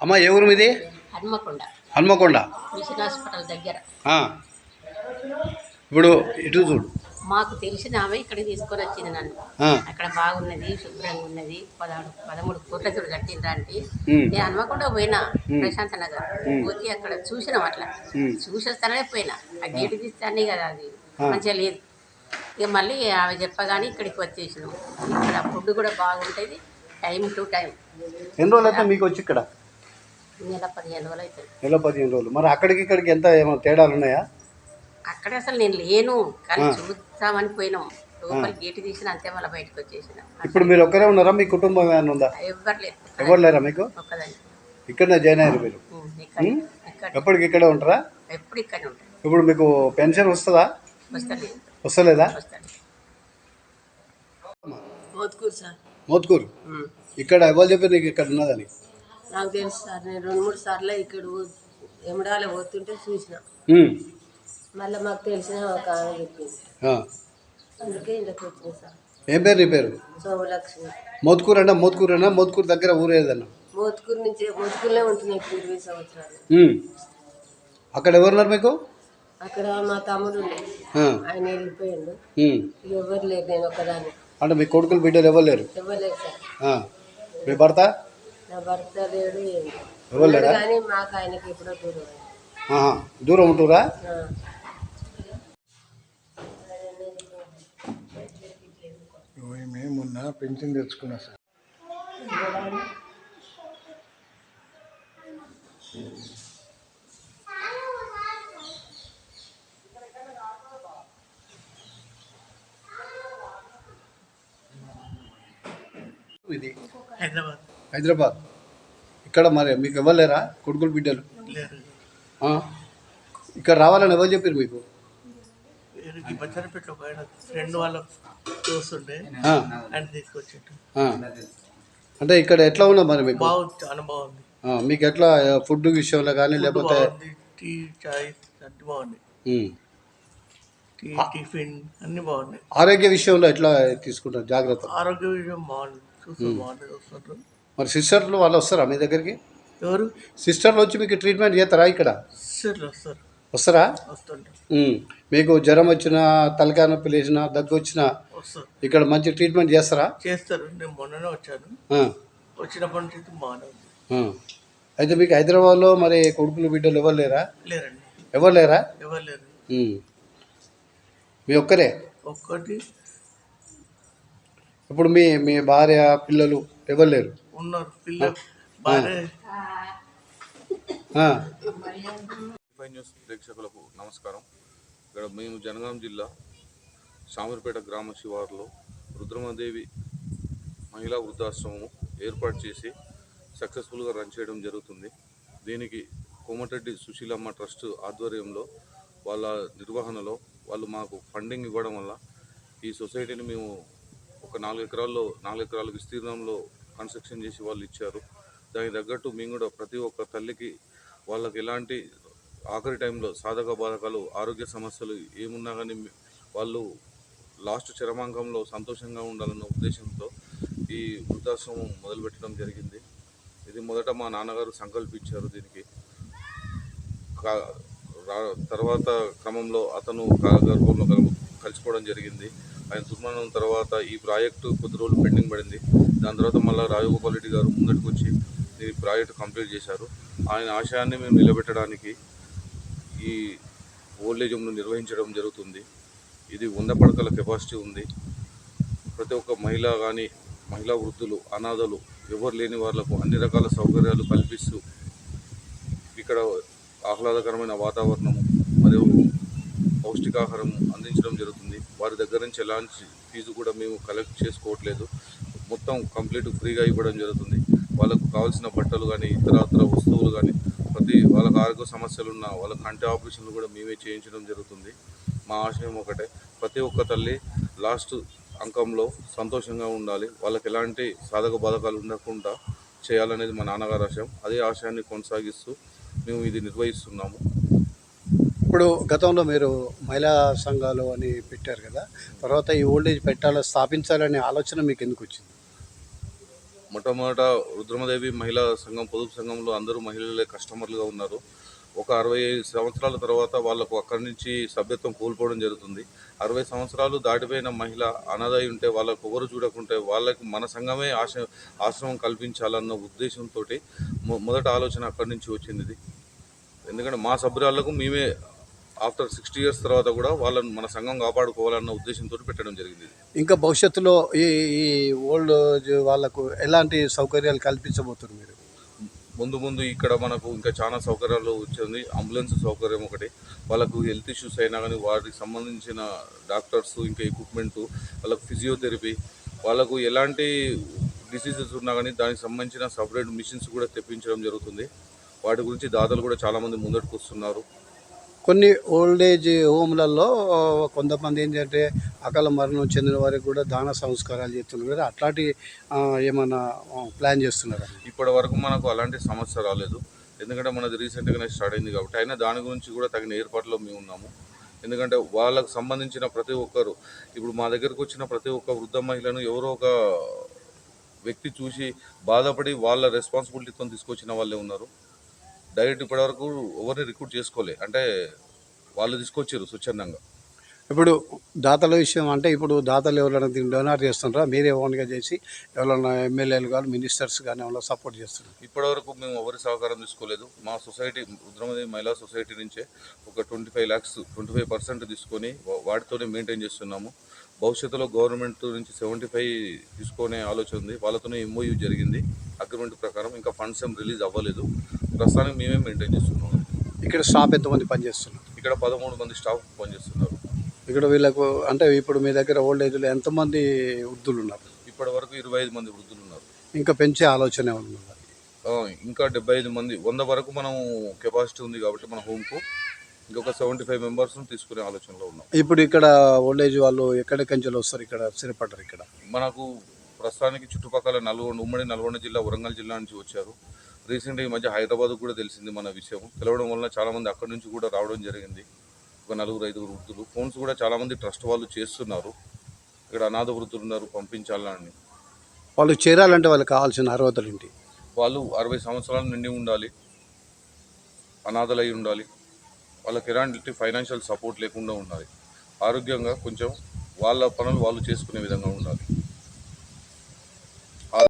అమ్మ ఏ ఊరు మీది? హన్మకొండ. హన్మకొండ. మిషన్ హాస్పిటల్ దగ్గర. ఇప్పుడు ఇటు చూడు. మాకు తెలిసిన ఆమె ఇక్కడికి తీసుకొని వచ్చింది నన్ను. అక్కడ బాగున్నది శుభ్రంగా ఉన్నది పదహారు పదమూడు కోట్ల చూడు కట్టిండ్రా అంటే. నేను హన్మకొండ పోయినా ప్రశాంత నగర్ పోతే అక్కడ చూసినాం అట్లా. చూసేస్తానే పోయినా. ఆ గేటు తీస్తానే కదా అది. మంచిగా లేదు. ఇక మళ్ళీ ఆమె చెప్పగానే ఇక్కడికి వచ్చేసినాం. ఇక్కడ ఫుడ్ కూడా బాగుంటుంది టైం టు టైం. ఎన్ని రోజులు అయితే మీకు వచ్చి ఇక్కడ? నెల పదిహేను రోజులు అవుతుంది. నెల పదిహేను రోజులు. మరి అక్కడికి ఇక్కడికి ఎంత ఏమైనా తేడాలు ఉన్నాయా? అక్కడ అసలు నేను లేను కానీ. చూద్దామని పోయినాం. లోపల గేటు తీసిన అంతే మళ్ళీ బయటకు వచ్చేసిన. ఇప్పుడు మీరు ఒక్కరే ఉన్నారా? మీ కుటుంబం ఏమైనా ఉందా? ఎవ్వరు లేదు ఎవరు లేరా మీకు? ఒక్కదాన్ని. ఇక్కడనే జాయిన్ అయ్యారు మీరు? ఇక్కడ ఇక్కడ. ఎప్పటికి ఇక్కడే ఉంటారా? ఎప్పుడు ఇక్కడే ఉంటాయి ఇప్పుడు మీకు పెన్షన్ వస్తుందా? వస్తుంది వస్తలేదా? మోత్కూరు ఇక్కడ ఎవరు చెప్పారు నీకు ఇక్కడ ఉన్నదని? నాకు తెలుసు సార్ నేను రెండు మూడు సార్లు ఇక్కడ ఎమడాల పోతుంటే చూసిన. మళ్ళీ మాకు తెలిసిన ఒక ఆమె చెప్పింది. అందుకే ఇంట్లోకి వచ్చింది సార్. ఏం పేరు నీ పేరు? సోమలక్ష్మి. మోత్కూరు అన్నా మోత్కూరు అన్నా మోత్కూరు దగ్గర ఊరు ఏదన్నా? మోత్కూరు నుంచి మోత్కూరులో ఉంటున్నాయి ఇరవై సంవత్సరాలు. అక్కడ ఎవరున్నారు మీకు? అక్కడ మా తమ్ముడు. ఆయన వెళ్ళిపోయిండు. ఎవరు లేరు నేను ఒకదాన్ని అంటే మీ కొడుకులు బిడ్డలు ఎవరు లేరు? ఎవరు లేరు సార్. మీ భర్త? నా భర్త లేడు. ఎవరు లేరా? కానీ మాకు ఆయనకి ఎప్పుడో దూరం. దూరం ఉంటురా? ఆ. మేము మొన్న పెన్షన్ తెచ్చుకున్నా సార్. ఇది? హైదరాబాద్. హైదరాబాద్. ఇక్కడ మరి మీకు ఎవరు లేరా? కొడుకులు బిడ్డలు. ఇక్కడ రావాలని ఎవరు చెప్పారు మీకు? ఈ బచ్చనపేట ఒక ఆయన ఫ్రెండ్ వాళ్ళ. ఆయన తీసుకొచ్చిండు. ఆ. అంటే ఇక్కడ ఎట్లా ఉన్నది మరి మీకు? బాగుంది మీకు ఎట్లా ఫుడ్ విషయంలో కానీ లేకపోతే? టీ చాయ్ అన్ని బాగుంది. టీ టిఫిన్ అన్ని బాగున్నాయి. ఆరోగ్య విషయంలో ఎట్లా తీసుకుంటారు? జాగ్రత్త. ఆరోగ్య విషయం బాగుంది. మరి సిస్టర్లు వాళ్ళు వస్తారా మీ దగ్గరికి? ఎవరు? సిస్టర్లు వచ్చి మీకు ట్రీట్మెంట్ చేస్తారా ఇక్కడ? సిస్టర్లు వస్తారు. ఉమ్. మీకు జ్వరం వచ్చినా తలకాయ నొప్పి లేచినా దగ్గు వచ్చినా ఇక్కడ మంచి ట్రీట్మెంట్ చేస్తారా? చేస్తారు. నేను మొన్ననే వచ్చాను. ఆ. వచ్చినప్పటి నుంచి అయితే బాగానే మీకు హైదరాబాద్లో మరి కొడుకులు బిడ్డలు ఎవరు లేరా? లేరండి. ఎవరు లేరా? ఎవరు లేరు ఉమ్. మీ ఒక్కరే? ఒక్కటి ఇప్పుడు మీ మీ భార్య పిల్లలు ఎవరు లేరు? ఉన్నారు పిల్ల భార్య. న్యూస్ ప్రేక్షకులకు నమస్కారం. ఇక్కడ మేము జనగాం జిల్లా శామర్పేట గ్రామ శివారులో రుద్రమదేవి మహిళా వృద్ధాశ్రమం ఏర్పాటు చేసి సక్సెస్ఫుల్గా రన్ చేయడం జరుగుతుంది. దీనికి కోమటిరెడ్డి సుశీలమ్మ ట్రస్ట్ ఆధ్వర్యంలో వాళ్ళ నిర్వహణలో వాళ్ళు మాకు ఫండింగ్ ఇవ్వడం వల్ల ఈ సొసైటీని మేము ఒక నాలుగు ఎకరాల్లో నాలుగు ఎకరాల విస్తీర్ణంలో కన్స్ట్రక్షన్ చేసి వాళ్ళు ఇచ్చారు. దానికి తగ్గట్టు మేము కూడా ప్రతి ఒక్క తల్లికి వాళ్ళకి ఎలాంటి ఆఖరి టైంలో సాధక బాధకాలు ఆరోగ్య సమస్యలు ఏమున్నా కానీ వాళ్ళు లాస్ట్ చరమాంకంలో సంతోషంగా ఉండాలన్న ఉద్దేశంతో ఈ వృద్ధాశ్రమం మొదలుపెట్టడం జరిగింది. ఇది మొదట మా నాన్నగారు సంకల్పించారు దీనికి. తర్వాత క్రమంలో అతను గర్భంలో కల- జరిగింది. ఆయన దుర్మరణం తర్వాత ఈ ప్రాజెక్టు కొద్ది రోజులు పెండింగ్ పడింది. దాని తర్వాత మళ్ళీ రాజగోపాల్ రెడ్డి గారు ముందటికి వచ్చి ఈ ప్రాజెక్టు కంప్లీట్ చేశారు. ఆయన ఆశయాన్ని మేము నిలబెట్టడానికి ఈ ఓల్డేజ్ హోమ్ను నిర్వహించడం జరుగుతుంది. ఇది వంద పడకల కెపాసిటీ ఉంది. ప్రతి ఒక్క మహిళ కానీ మహిళా వృద్ధులు అనాథలు ఎవరు లేని వాళ్ళకు అన్ని రకాల సౌకర్యాలు కల్పిస్తూ ఇక్కడ ఆహ్లాదకరమైన వాతావరణము మరియు పౌష్టికాహారం అందించడం జరుగుతుంది. వారి దగ్గర నుంచి ఎలాంటి ఫీజు కూడా మేము కలెక్ట్ చేసుకోవట్లేదు. మొత్తం కంప్లీట్ ఫ్రీగా ఇవ్వడం జరుగుతుంది. వాళ్ళకు కావాల్సిన బట్టలు కానీ ఇతరత్ర వస్తువులు కానీ ప్రతి వాళ్ళకి ఆరోగ్య సమస్యలు ఉన్న వాళ్ళ కంటి ఆపరేషన్లు కూడా మేమే చేయించడం జరుగుతుంది. మా ఆశయం ఒకటే. ప్రతి ఒక్క తల్లి లాస్ట్ అంకంలో సంతోషంగా ఉండాలి. వాళ్ళకి ఎలాంటి సాధక బాధకాలు ఉండకుండా చేయాలనేది మా నాన్నగారి ఆశయం. అదే ఆశయాన్ని కొనసాగిస్తూ మేము ఇది నిర్వహిస్తున్నాము. ఇప్పుడు గతంలో మీరు మహిళా సంఘాలు అని పెట్టారు కదా తర్వాత ఈ ఓల్డేజ్ పెట్టాలి స్థాపించాలనే ఆలోచన మీకు ఎందుకు వచ్చింది? మొట్టమొదట రుద్రమదేవి మహిళా సంఘం పొదుపు సంఘంలో అందరూ మహిళలే కస్టమర్లుగా ఉన్నారు. ఒక అరవై సంవత్సరాల తర్వాత వాళ్ళకు అక్కడి నుంచి సభ్యత్వం కోల్పోవడం జరుగుతుంది. అరవై సంవత్సరాలు దాటిపోయిన మహిళ అనాథై ఉంటే వాళ్ళకు ఎవరు చూడకుంటే వాళ్ళకి మన సంఘమే ఆశ ఆశ్రమం కల్పించాలన్న ఉద్దేశంతో మొదట ఆలోచన అక్కడి నుంచి వచ్చింది ఎందుకంటే మా సభ్యురాళ్ళకు మేమే ఆఫ్టర్ సిక్స్టీ ఇయర్స్ తర్వాత కూడా వాళ్ళని మన సంఘం కాపాడుకోవాలన్న ఉద్దేశంతో పెట్టడం జరిగింది. ఇంకా భవిష్యత్తులో ఈ ఈ ఓల్డ్ వాళ్ళకు ఎలాంటి సౌకర్యాలు కల్పించబోతున్నారు మీరు? ముందు ముందు ఇక్కడ మనకు ఇంకా చాలా సౌకర్యాలు వచ్చింది. అంబులెన్స్ సౌకర్యం ఒకటి వాళ్ళకు హెల్త్ ఇష్యూస్ అయినా కానీ వాటికి సంబంధించిన డాక్టర్స్ ఇంకా ఎక్విప్మెంట్ వాళ్ళకు ఫిజియోథెరపీ వాళ్ళకు ఎలాంటి డిసీజెస్ ఉన్నా కానీ దానికి సంబంధించిన సపరేట్ మిషన్స్ కూడా తెప్పించడం జరుగుతుంది. వాటి గురించి దాతలు కూడా చాలామంది ముందటికి వస్తున్నారు కొన్ని ఓల్డ్ ఏజ్ హోమ్లలో కొంతమంది ఏంటంటే అకాల మరణం చెందిన వారికి కూడా దాన సంస్కారాలు చేస్తున్నారు. కదా అట్లాంటి ఏమైనా ప్లాన్ చేస్తున్నారా? ఇప్పటి వరకు మనకు అలాంటి సమస్య రాలేదు. ఎందుకంటే మనది రీసెంట్గానే స్టార్ట్ అయింది కాబట్టి అయినా దాని గురించి కూడా తగిన ఏర్పాట్లో మేము ఉన్నాము. ఎందుకంటే వాళ్ళకు సంబంధించిన ప్రతి ఒక్కరు ఇప్పుడు మా దగ్గరకు వచ్చిన ప్రతి ఒక్క వృద్ధ మహిళను ఎవరో ఒక వ్యక్తి చూసి బాధపడి వాళ్ళ రెస్పాన్సిబిలిటీతో తీసుకొచ్చిన వాళ్ళే ఉన్నారు. డైరెక్ట్ ఇప్పటివరకు ఎవరిని రిక్రూట్ చేసుకోలే. అంటే వాళ్ళు తీసుకొచ్చారు స్వచ్ఛందంగా. ఇప్పుడు దాతల విషయం అంటే ఇప్పుడు దాతలు ఎవరైనా దీన్ని డొనాట్ చేస్తున్నారా మీరే ఓన్గా చేసి ఎవరైనా ఎమ్మెల్యేలు కానీ మినిస్టర్స్ కానీ ఎవరైనా సపోర్ట్ చేస్తున్నారు? ఇప్పటివరకు మేము ఎవరి సహకారం తీసుకోలేదు. మా సొసైటీ రుద్రమదేవి మహిళా సొసైటీ నుంచే ఒక twenty five lakhs twenty five percent తీసుకొని వాటితోనే మెయింటైన్ చేస్తున్నాము. భవిష్యత్తులో గవర్నమెంట్ నుంచి సెవెంటీ ఫైవ్ తీసుకునే ఆలోచన ఉంది. వాళ్ళతోనే ఎంఓయూ జరిగింది. అగ్రిమెంట్ ప్రకారం ఇంకా ఫండ్స్ ఏం రిలీజ్ అవ్వలేదు. ప్రస్తుతానికి మేమే మెయింటైన్ చేస్తున్నాము ఇక్కడ స్టాఫ్ ఎంతమంది పనిచేస్తున్నారు? ఇక్కడ పదమూడు మంది స్టాఫ్ పనిచేస్తున్నారు. ఇక్కడ వీళ్ళకు అంటే ఇప్పుడు మీ దగ్గర ఓల్డ్ ఏజ్లో ఎంతమంది వృద్ధులు ఉన్నారు ఇప్పటి వరకు ఇరవై ఐదు మంది వృద్ధులు ఉన్నారు ఇంకా పెంచే ఆలోచన ఏమన్నా ఇంకా డెబ్బై ఐదు మంది వంద వరకు మనం కెపాసిటీ ఉంది కాబట్టి మన హోమ్కు ఇంకొక సెవెంటీ ఫైవ్ మెంబర్స్ను తీసుకునే ఆలోచనలో ఉన్నాం. ఇప్పుడు ఇక్కడ ఓల్డ్ ఏజ్ వాళ్ళు ఎక్కడెక్కడి నుంచి వస్తారు? ఇక్కడ స్థిరపడ్డారు ఇక్కడ. మనకు ప్రస్తుతానికి చుట్టుపక్కల నల్గొండ ఉమ్మడి నల్గొండ జిల్లా వరంగల్ జిల్లా నుంచి వచ్చారు. రీసెంట్గా ఈ మధ్య హైదరాబాద్ కూడా తెలిసింది మన విషయం. తెలవడం వలన చాలామంది అక్కడి నుంచి కూడా రావడం జరిగింది. ఒక నలుగురు ఐదుగురు వృద్ధులు. ఫోన్స్ కూడా చాలామంది ట్రస్ట్ వాళ్ళు చేస్తున్నారు. ఇక్కడ అనాథ వృద్ధులు ఉన్నారు పంపించాలని వాళ్ళు చేరాలంటే వాళ్ళకి కావాల్సిన అర్హతలు ఏంటి? వాళ్ళు అరవై సంవత్సరాల నిండి ఉండాలి. అనాథలై ఉండాలి. వాళ్ళకి ఎలాంటి ఫైనాన్షియల్ సపోర్ట్ లేకుండా ఉండాలి. ఆరోగ్యంగా కొంచెం వాళ్ళ పనులు వాళ్ళు చేసుకునే విధంగా ఉండాలి.